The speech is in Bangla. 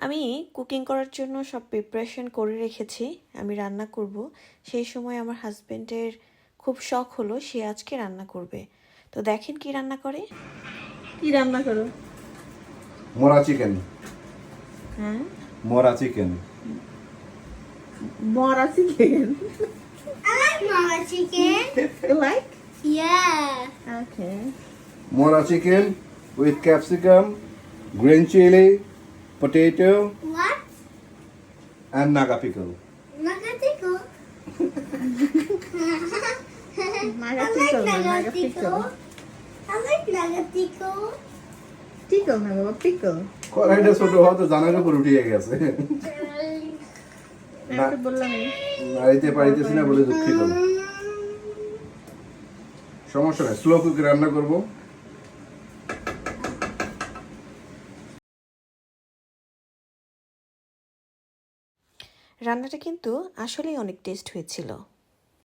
আমি কুকিং করার জন্য সব প্রিপারেশন করে রেখেছি আমি রান্না করব। সেই সময় আমার হাজব্যান্ডের খুব শখ হলো সে আজকে রান্না করবে। তো দেখেন কি রান্না করে। কি রান্না করো? মোরা চিকেন হ্যাঁ? মোরা চিকেন মরা চিকেন I like? Yeah. মোরা chicken with capsicum green chilli potato What? and naga pickle Nagatico. Nagatico, I like nagatico. nagatico. I like nagatico. Pickle না বাবা পিকল কড়াইটা ছোট হওয়া তো জানার উপর উঠিয়ে গেছে নাড়িতে পারিতেছি না বলে দুঃখিত সমস্যা নাই স্লো কুকে রান্না করব রান্নাটা কিন্তু আসলেই অনেক টেস্ট হয়েছিল।